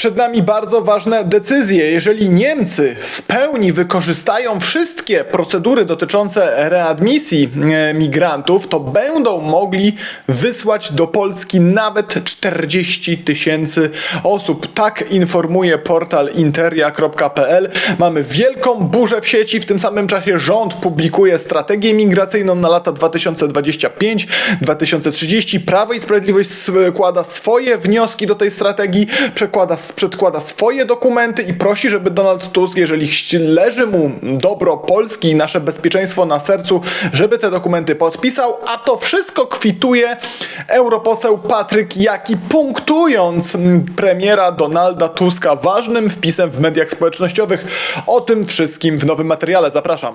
Przed nami bardzo ważne decyzje. Jeżeli Niemcy w pełni wykorzystają wszystkie procedury dotyczące readmisji e, migrantów, to będą mogli wysłać do Polski nawet 40 tysięcy osób. Tak informuje portal interia.pl. Mamy wielką burzę w sieci. W tym samym czasie rząd publikuje strategię migracyjną na lata 2025-2030. Prawo i Sprawiedliwość składa swoje wnioski do tej strategii, przekłada, przedkłada swoje dokumenty i prosi, żeby Donald Tusk, jeżeli leży mu dobro Polski i nasze bezpieczeństwo na sercu, żeby te dokumenty podpisał, a to wszystko kwituje europoseł Patryk Jaki, punktując premiera Donalda Tuska ważnym wpisem w mediach społecznościowych. O tym wszystkim w nowym materiale. Zapraszam.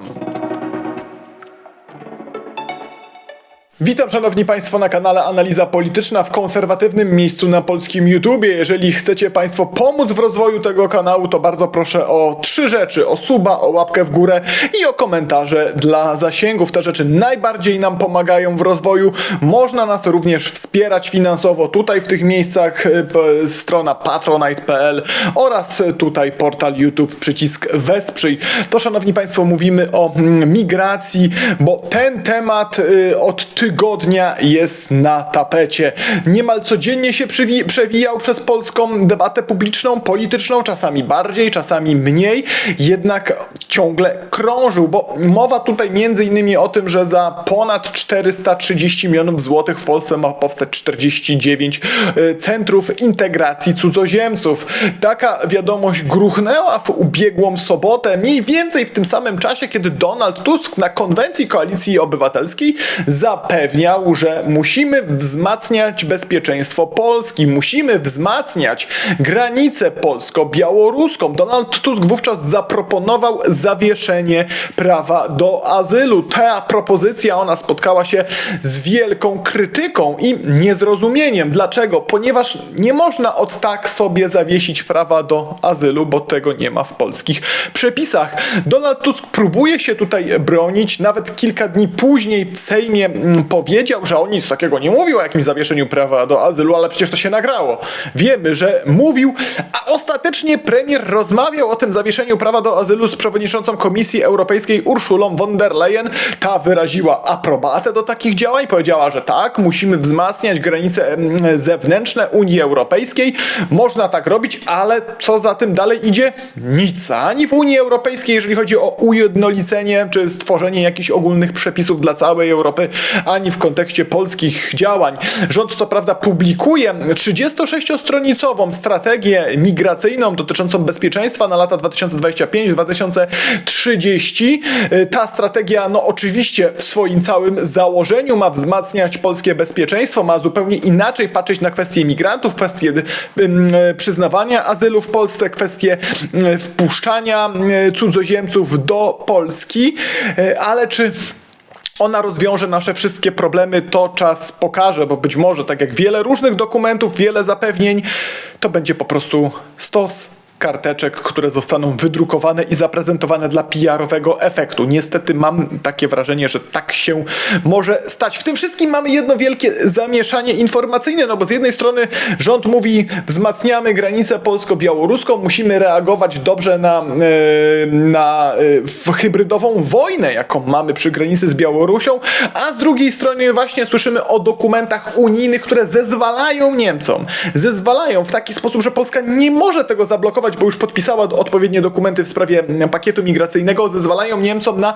Witam szanowni państwo na kanale Analiza Polityczna w konserwatywnym miejscu na polskim YouTubie. Jeżeli chcecie państwo pomóc w rozwoju tego kanału, to bardzo proszę o trzy rzeczy: o suba, o łapkę w górę i o komentarze dla zasięgów. Te rzeczy najbardziej nam pomagają w rozwoju. Można nas również wspierać finansowo tutaj w tych miejscach y, strona patronite.pl oraz tutaj portal YouTube przycisk wesprzyj. To szanowni państwo mówimy o mm, migracji, bo ten temat y, od tygodnia jest na tapecie. Niemal codziennie się przewijał przez polską debatę publiczną, polityczną, czasami bardziej, czasami mniej, jednak ciągle krążył, bo mowa tutaj między innymi o tym, że za ponad 430 milionów złotych w Polsce ma powstać 49 y, centrów integracji cudzoziemców. Taka wiadomość gruchnęła w ubiegłą sobotę, mniej więcej w tym samym czasie, kiedy Donald Tusk na konwencji Koalicji Obywatelskiej zapewniał, że musimy wzmacniać bezpieczeństwo Polski, musimy wzmacniać granicę polsko-białoruską. Donald Tusk wówczas zaproponował zawieszenie prawa do azylu. Ta propozycja, ona spotkała się z wielką krytyką i niezrozumieniem. Dlaczego? Ponieważ nie można od tak sobie zawiesić prawa do azylu, bo tego nie ma w polskich przepisach. Donald Tusk próbuje się tutaj bronić. Nawet kilka dni później w Sejmie mm, powiedział, że on nic takiego nie mówił o jakimś zawieszeniu prawa do azylu, ale przecież to się nagrało. Wiemy, że mówił, a ostatecznie premier rozmawiał o tym zawieszeniu prawa do azylu z przewodniczącą Komisji Europejskiej Urszulą von der Leyen. Ta wyraziła aprobatę do takich działań, powiedziała, że tak, musimy wzmacniać granice zewnętrzne Unii Europejskiej. Można tak robić, ale co za tym dalej idzie? Nic. Ani w Unii Europejskiej, jeżeli chodzi o ujednolicenie czy stworzenie jakichś ogólnych przepisów dla całej Europy, ani w kontekście polskich działań. Rząd co prawda publikuje 36-stronicową strategię migracyjną dotyczącą bezpieczeństwa na lata 2025-2030. Y, Ta strategia, no oczywiście w swoim całym założeniu ma wzmacniać polskie bezpieczeństwo, ma zupełnie inaczej patrzeć na kwestie migrantów, kwestie ym, y, przyznawania azylu w Polsce, kwestie y, wpuszczania y, cudzoziemców do Polski, Y, ale czy ona rozwiąże nasze wszystkie problemy, to czas pokaże, bo być może, tak jak wiele różnych dokumentów, wiele zapewnień, to będzie po prostu stos karteczek, które zostaną wydrukowane i zaprezentowane dla PR-owego efektu. Niestety mam takie wrażenie, że tak się może stać. W tym wszystkim mamy jedno wielkie zamieszanie informacyjne, no bo z jednej strony rząd mówi wzmacniamy granicę polsko-białoruską, musimy reagować dobrze na, e, na e, hybrydową wojnę, jaką mamy przy granicy z Białorusią, a z drugiej strony właśnie słyszymy o dokumentach unijnych, które zezwalają Niemcom, zezwalają w taki sposób, że Polska nie może tego zablokować, bo już podpisała odpowiednie dokumenty w sprawie pakietu migracyjnego, zezwalają Niemcom na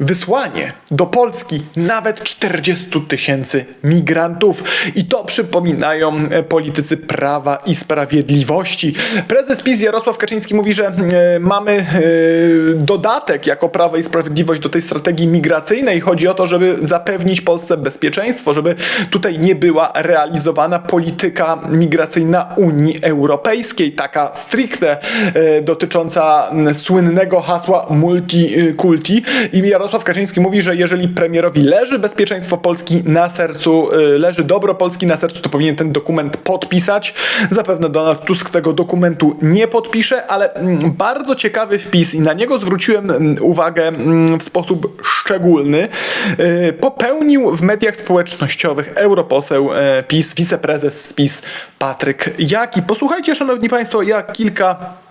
wysłanie do Polski nawet 40 tysięcy migrantów. I to przypominają e, politycy Prawa i Sprawiedliwości. Prezes PiS Jarosław Kaczyński mówi, że e, mamy e, dodatek jako Prawo i Sprawiedliwość do tej strategii migracyjnej. Chodzi o to, żeby zapewnić Polsce bezpieczeństwo, żeby tutaj nie była realizowana polityka migracyjna Unii Europejskiej, taka stricte dotycząca słynnego hasła multi-kulti. I Jarosław Jarosław Kaczyński mówi, że jeżeli premierowi leży bezpieczeństwo Polski na sercu, y, leży dobro Polski na sercu, to powinien ten dokument podpisać. Zapewne Donald Tusk tego dokumentu nie podpisze, ale mm, bardzo ciekawy wpis i na niego zwróciłem mm, uwagę mm, w sposób szczególny. Y, Popełnił w mediach społecznościowych europoseł e, PiS, wiceprezes PiS Patryk Jaki. Posłuchajcie, szanowni państwo, jak kilka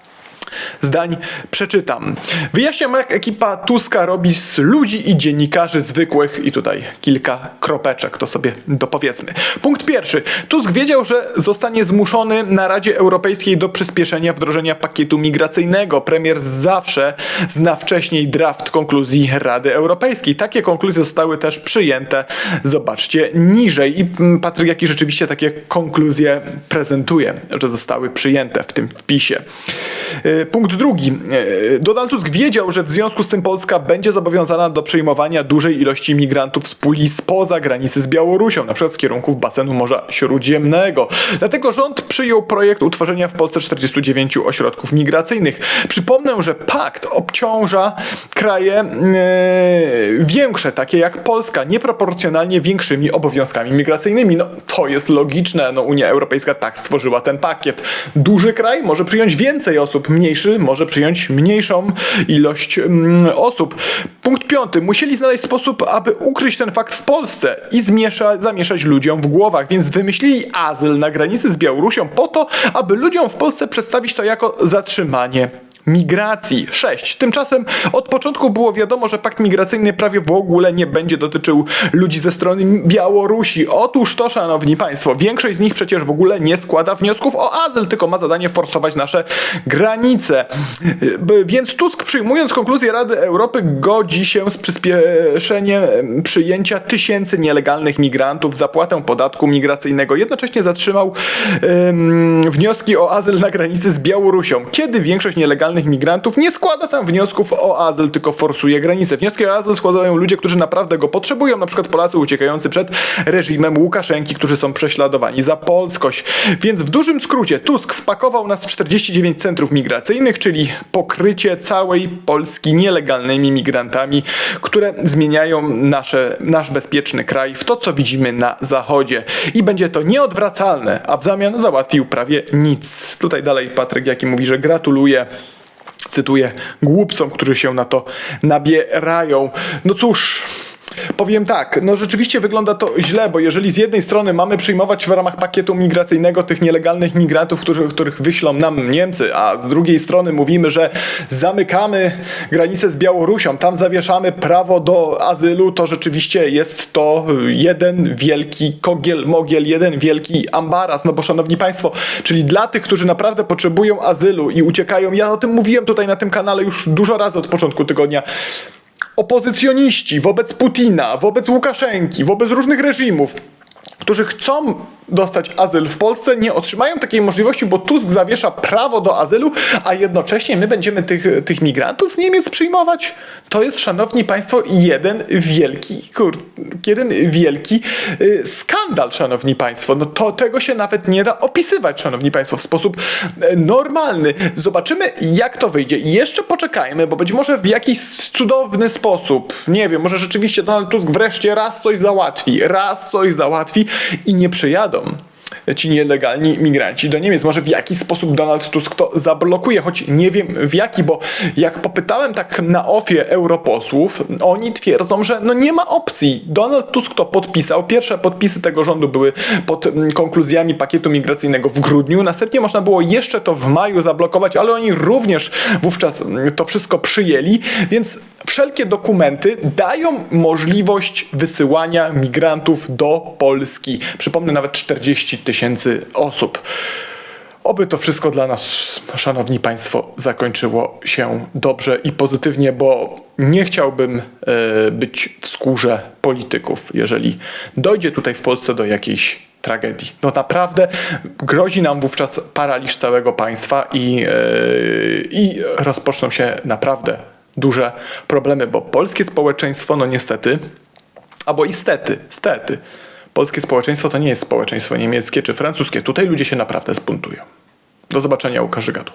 zdań przeczytam. Wyjaśniam, jak ekipa Tuska robi z ludzi i dziennikarzy zwykłych i tutaj kilka kropeczek, to sobie dopowiedzmy. Punkt pierwszy. Tusk wiedział, że zostanie zmuszony na Radzie Europejskiej do przyspieszenia wdrożenia pakietu migracyjnego. Premier zawsze zna wcześniej draft konkluzji Rady Europejskiej. Takie konkluzje zostały też przyjęte, zobaczcie, niżej. I mm, Patryk Jaki rzeczywiście takie konkluzje prezentuje, że zostały przyjęte w tym wpisie. E, Punkt drugi. E, Donald Tusk wiedział, że w związku z tym Polska będzie zobowiązana do przyjmowania dużej ilości migrantów z puli spoza granicy z Białorusią, na przykład z kierunków basenu Morza Śródziemnego. Dlatego rząd przyjął projekt utworzenia w Polsce 49 ośrodków migracyjnych. Przypomnę, że pakt obciąża kraje e, większe, takie jak Polska, nieproporcjonalnie większymi obowiązkami migracyjnymi. No to jest logiczne, no Unia Europejska tak stworzyła ten pakiet. Duży kraj może przyjąć więcej osób, mniejszy może przyjąć mniejszą ilość mm, osób. Punkt piąty. Musieli znaleźć sposób, aby ukryć ten fakt w Polsce i zmiesza, zamieszać ludziom w głowach, więc wymyślili azyl na granicy z Białorusią po to, aby ludziom w Polsce przedstawić to jako zatrzymanie migracji. 6. Tymczasem od początku było wiadomo, że pakt migracyjny prawie w ogóle nie będzie dotyczył ludzi ze strony Białorusi. Otóż to, szanowni państwo, większość z nich przecież w ogóle nie składa wniosków o azyl, tylko ma zadanie forsować nasze granice. Więc Tusk przyjmując konkluzję Rady Europy godzi się z przyspieszeniem em, przyjęcia tysięcy nielegalnych migrantów, zapłatę podatku migracyjnego. Jednocześnie zatrzymał em, wnioski o azyl na granicy z Białorusią. Kiedy większość nielegalnych migrantów nie składa tam wniosków o azyl, tylko forsuje granice. Wnioski o azyl składają ludzie, którzy naprawdę go potrzebują, na przykład Polacy uciekający przed reżimem Łukaszenki, którzy są prześladowani za polskość. Więc w dużym skrócie Tusk wpakował nas w 49 centrów migracyjnych, czyli pokrycie całej Polski nielegalnymi migrantami, które zmieniają nasze, nasz bezpieczny kraj w to, co widzimy na zachodzie. I będzie to nieodwracalne, a w zamian załatwił prawie nic. Tutaj dalej Patryk Jaki mówi, że gratuluje cytuję, głupcom, którzy się na to nabierają. No cóż. Powiem tak, no rzeczywiście wygląda to źle, bo jeżeli z jednej strony mamy przyjmować w ramach pakietu migracyjnego tych nielegalnych migrantów, których wyślą nam Niemcy, a z drugiej strony mówimy, że zamykamy granicę z Białorusią, tam zawieszamy prawo do azylu, to rzeczywiście jest to jeden wielki kogiel, mogiel, jeden wielki ambaras, no bo szanowni państwo, czyli dla tych, którzy naprawdę potrzebują azylu i uciekają, ja o tym mówiłem tutaj na tym kanale już dużo razy od początku tygodnia, opozycjoniści wobec Putina, wobec Łukaszenki, wobec różnych reżimów, którzy chcą dostać azyl w Polsce, nie otrzymają takiej możliwości, bo Tusk zawiesza prawo do azylu, a jednocześnie my będziemy tych, tych migrantów z Niemiec przyjmować. To jest, szanowni państwo, jeden wielki, kur, jeden wielki y, skandal, szanowni państwo. No to tego się nawet nie da opisywać, szanowni państwo, w sposób e, normalny. Zobaczymy, jak to wyjdzie. Jeszcze poczekajmy, bo być może w jakiś cudowny sposób, nie wiem, może rzeczywiście Donald Tusk wreszcie raz coś załatwi, raz coś załatwi i nie przyjadą them ci nielegalni migranci do Niemiec. Może w jakiś sposób Donald Tusk to zablokuje, choć nie wiem w jaki, bo jak popytałem tak na ofie europosłów, oni twierdzą, że no nie ma opcji. Donald Tusk to podpisał. Pierwsze podpisy tego rządu były pod mm, konkluzjami pakietu migracyjnego w grudniu. Następnie można było jeszcze to w maju zablokować, ale oni również wówczas mm, to wszystko przyjęli, więc wszelkie dokumenty dają możliwość wysyłania migrantów do Polski. Przypomnę, nawet 40 tysięcy osób. Oby to wszystko dla nas, szanowni państwo, zakończyło się dobrze i pozytywnie, bo nie chciałbym e, być w skórze polityków, jeżeli dojdzie tutaj w Polsce do jakiejś tragedii. No naprawdę grozi nam wówczas paraliż całego państwa i, e, i rozpoczną się naprawdę duże problemy, bo polskie społeczeństwo, no niestety, albo i stety, stety, polskie społeczeństwo to nie jest społeczeństwo niemieckie czy francuskie. Tutaj ludzie się naprawdę spuntują. Do zobaczenia u Karzygatu.